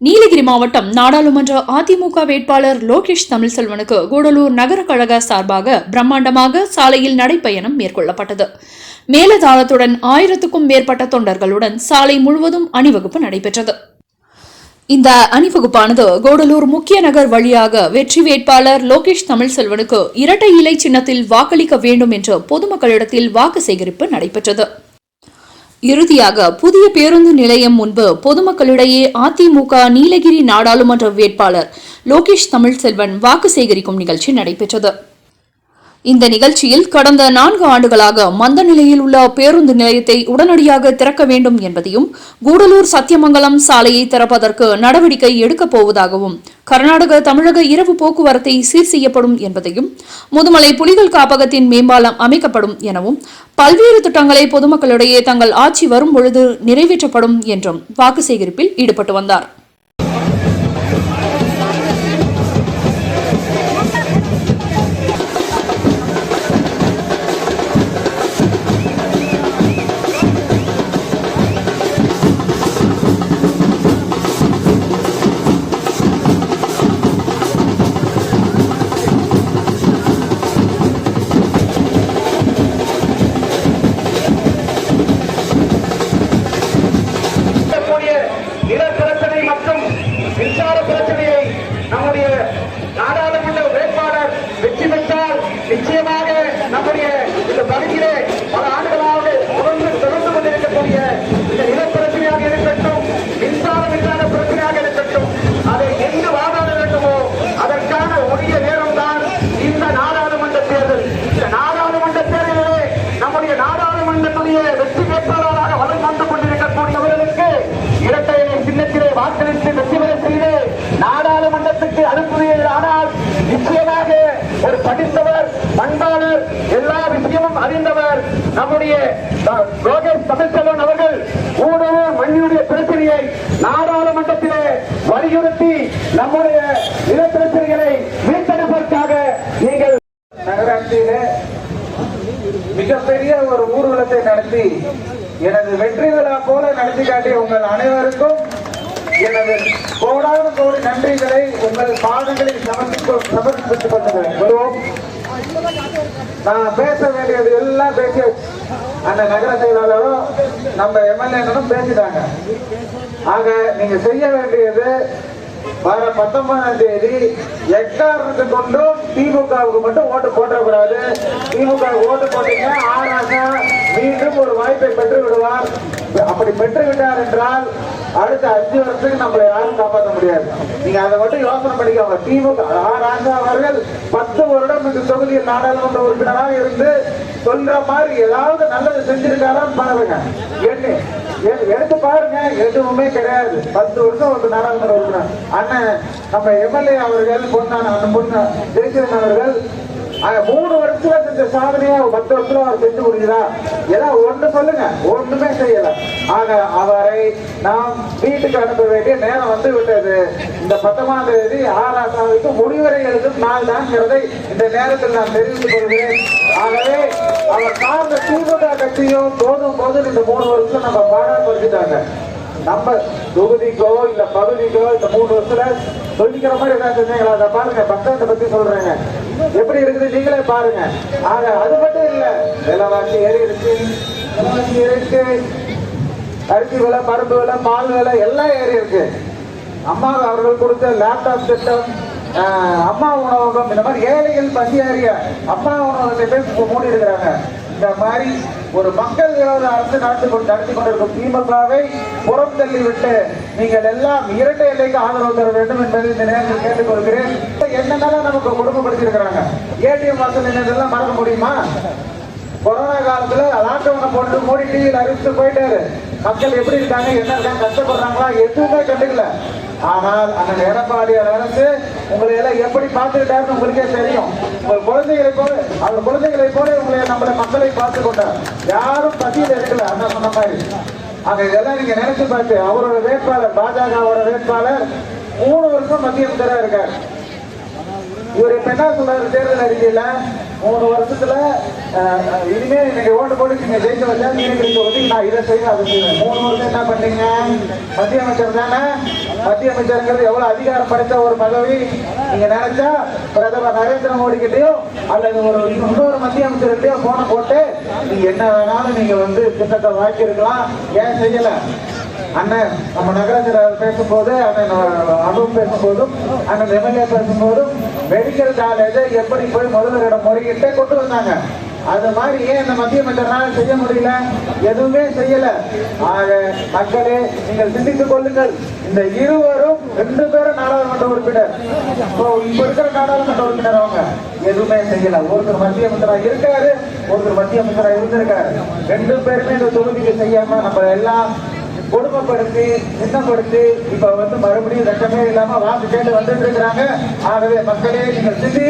நீலகிரி மாவட்டம் நாடாளுமன்ற அதிமுக வேட்பாளர் லோகேஷ் தமிழ்செல்வனுக்கு கூடலூர் நகர கழக சார்பாக பிரம்மாண்டமாக சாலையில் நடைப்பயணம் மேற்கொள்ளப்பட்டது. மேலதாளத்துடன் ஆயிரத்துக்கும் மேற்பட்ட தொண்டர்களுடன் சாலை முழுவதும் அணிவகுப்பு நடைபெற்றது. இந்த அணிவகுப்பானது கோடலூர் முக்கிய நகர் வழியாக வெற்றி வேட்பாளர் லோகேஷ் தமிழ்செல்வனுக்கு இரட்டை இலை சின்னத்தில் வாக்களிக்க வேண்டும் என்று பொதுமக்களிடத்தில் வாக்கு சேகரிப்பு நடைபெற்றது. இறுதியாக புதிய பேருந்து நிலையம் முன்பு பொதுமக்களிடையே அதிமுக நீலகிரி நாடாளுமன்ற வேட்பாளர் லோகேஷ் தமிழ்செல்வன் வாக்கு சேகரிக்கும் நிகழ்ச்சி நடைபெற்றது. இந்த நிகழ்ச்சியில் கடந்த நான்கு ஆண்டுகளாக மந்த நிலையில் உள்ள பேருந்து நிலையத்தை உடனடியாக திறக்க வேண்டும் என்பதையும் கூடலூர் சத்தியமங்கலம் சாலையை திறப்பதற்கு நடவடிக்கை எடுக்கப் போவதாகவும் கர்நாடக தமிழக இரவு போக்குவரத்தை சீர் செய்யப்படும் என்பதையும் முதுமலை புலிகள் காப்பகத்தின் மேம்பாலம் அமைக்கப்படும் எனவும் பல்வேறு திட்டங்களை பொதுமக்களிடையே தங்கள் ஆட்சி வரும் பொழுது நிறைவேற்றப்படும் என்றும் வாக்கு சேகரிப்பில் ஈடுபட்டு வந்தார். 綺麗ほらあれ நம்முடைய அஹ், லோகேஷ் தமிழ்ச்செல்வன் அவர்கள் ஊடக மண்ணினுடைய பிரச்சனையை நாடாளுமன்றத்திலே வலியுறுத்தி நம்முடைய நிலப்பிரச்சனைகளை மீட்டெடுப்பதற்காக நீங்கள் நகராட்சியிலே மிகப்பெரிய ஒரு ஊர்வலத்தை நடத்தி எனது வெற்றி விழா போல நடத்தி காட்டிய உங்கள் அனைவருக்கும் எனது கோடான கோடி நன்றிகளை உங்கள் பாதங்களில் சமர்ப்பித்து சமர்ப்பித்துக் கொள்கிறேன். வருவோம். நான் பேச வேண்டியது எல்லாம் பேசி அந்த நகர செயலாளரும் நம்ம எம்எல்ஏனும் பேசிட்டாங்க. ஆக நீங்க செய்ய வேண்டியது வர பத்தொன்பதாம் தேதி எக்காரணத்தை கொண்டும் திமுகவுக்கு மட்டும் ஓட்டு போட்டக்கூடாது. திமுக ஓட்டு போட்டீங்க ஆறாக மீண்டும் ஒரு வாய்ப்பை பெற்று விடுவார் அப்படி பெற்று விட்டார் என்றால் அடுத்த அஞ்சு வருஷத்துக்கு நம்மளை யாரும் காப்பாற்ற முடியாது. நீங்க அதை மட்டும் யோசனை பண்ணிக்கோங்க. திமுக ராஜா அவர்கள் பத்து வருடம் இந்த தொகுதியில் நாடாளுமன்ற உறுப்பினராக இருந்து சொல்ற மாதிரி ஏதாவது நல்லது செஞ்சிருக்காரான்னு பாருங்க. என்ன எடுத்து பாருங்க. எதுவுமே கிடையாது. பத்து வருஷம் ஒரு நாடாளுமன்ற உறுப்பினர். அண்ணன் நம்ம எம்எல்ஏ அவர்கள் பொன்னான அந்த பொண்ணு ஜெயச்சந்திரன் அவர்கள் அஹ், மூணு வருஷத்துல செஞ்ச சாதனையை பத்து வருஷத்துல அவர் செஞ்சு முடியுதா ஏதாவது ஒண்ணு சொல்லுங்க. ஒண்ணுமே செய்யல. ஆக அவரை நாம் வீட்டுக்கு அனுப்ப வேண்டிய நேரம் வந்து விட்டது. இந்த பத்தொன்பதாம் தேதி ஆறாசாவுக்கு முடிவுரை எழுதும் நாள் தான்ங்கிறதை இந்த நேரத்தில் நான் தெரிவித்துக் கொள்கிறேன். ஆகவே அவர் சார்ந்த திமுக கட்சியும் போதும் போது இந்த மூணு வருஷத்துல நம்ம பாடாப்படுத்திட்டாங்க நம்ம தொகுதிக்கோ இல்ல பகுதிக்கோ இந்த மூணு வருஷத்துல சொல்லிக்கிற மாதிரி என்ன செஞ்சீங்களா அதை பாருங்க பக்கத்தை பத்தி சொல்றேங்க. எப்படி இருக்குது நீங்களே பாருங்க. ஆக அது மட்டும் இல்ல விலைவாசி ஏறி இருக்கு விலைவாசி இருக்கு. அரிசி விலை பருப்பு விலை பால் விலை எல்லாம் ஏறி இருக்கு. அம்மா அவர்கள் கொடுத்த லேப்டாப் திட்டம் அம்மா உணவகம் இந்த மாதிரி ஏழைகள் பசி அறிய அம்மா உணவகத்தை போய் மூடி இருக்கிறாங்க இந்த மாதிரி ஒரு மக்கள் விரோத அரசு நடத்தி கொண்டு நடத்தி கொண்டிருக்கும் திமுகவை புறம் தள்ளிவிட்டு நீங்கள் எல்லாம் இரட்டை எல்லைக்கு ஆதரவு தர வேண்டும் என்பதை இந்த நேரத்தில் கேட்டுக்கொள்கிறேன். என்னென்னலாம் நமக்கு கொடுமைப்படுத்தியிருக்கிறாங்க? ஏடிஎம் வாசல் என்னதெல்லாம் மறக்க முடியுமா? கொரோனா காலத்துல லாக்டவுனை போட்டு மோடி டிவியில் அறிவித்து போயிட்டாரு. மக்கள் எப்படி இருக்காங்க? என்ன இருக்காங்க? கஷ்டப்படுறாங்களா? எதுவுமே கண்டுக்கல. ஆனால் அந்த எடப்பாடியார் அரசு உங்களை எல்லாம் எப்படி பார்த்துக்கிட்டாருன்னு உங்களுக்கே தெரியும். உங்கள் குழந்தைகளை போல அவர் குழந்தைகளை போல உங்களை நம்மளை மக்களை பார்த்து கொண்டார். யாரும் பசியில் இருக்கல அண்ணா சொன்ன மாதிரி. ஆக இதெல்லாம் நீங்க நினைச்சு பார்த்து அவரோட வேட்பாளர் பாஜகவோட வேட்பாளர் மூணு வருஷம் மத்திய அமைச்சரா இருக்கார். இவர் இப்ப என்ன சொல்றாரு? தேர்தல் அறிக்கையில மூணு வருஷத்துல இனிமே நீங்க ஓட்டு போட்டு நீங்க ஜெயிக்க வச்சா நீங்க நீங்க ஒதுக்கி நான் இதை செய்வேன் அதை செய்வேன். மூணு வருஷம் என்ன பண்ணீங்க? மத்திய அமைச்சர் தானே? மத்திய அமைச்சருங்கிறது எவ்வளவு அதிகாரம் படைத்த ஒரு பதவி நீங்க நினைச்சா பிரதமர் நரேந்திர மோடி கிட்டயோ அல்லது ஒரு இன்னொரு மத்திய அமைச்சர்கிட்டயோ போன போட்டு நீங்க என்ன வேணாலும் நீங்க வந்து திட்டத்தை வாக்கியிருக்கலாம் ஏன் செய்யல? அண்ணன் நம்ம நகராட்சியர் பேசும்போது அண்ணன் அனுபவம் பேசும்போதும் அண்ணன் எம்எல்ஏ பேசும்போதும் மெடிக்கல் காலேஜை எப்படி போய் முதல்வரிடம் முறையிட்ட கொண்டு வந்தாங்க? அது மாதிரி ஏன் இந்த மத்திய அமைச்சர்னால செய்ய முடியல? எதுவுமே செய்யல. ஆக மக்களே நீங்கள் சிந்தித்துக் கொள்ளுங்கள். இந்த இருவரும் ரெண்டு பேரும் நாடாளுமன்ற உறுப்பினர். இப்போ இப்ப இருக்கிற நாடாளுமன்ற உறுப்பினர் அவங்க. எதுவுமே செய்யல. ஒருத்தர் மத்திய மந்திரா இருக்காரு ஒருத்தர் மத்திய மந்திரா இருந்திருக்காரு. ரெண்டு பேருமே இந்த தொகுதிக்கு செய்யாம நம்ம எல்லாம் கொடுமைப்படுத்தி சின்னப்படுத்தி இப்ப வந்து மறுபடியும் ரெக்கமே இல்லாம வாக்கு கேட்டு வந்துட்டு இருக்கிறாங்க. ஆகவே மக்களே நீங்கள் சிந்தி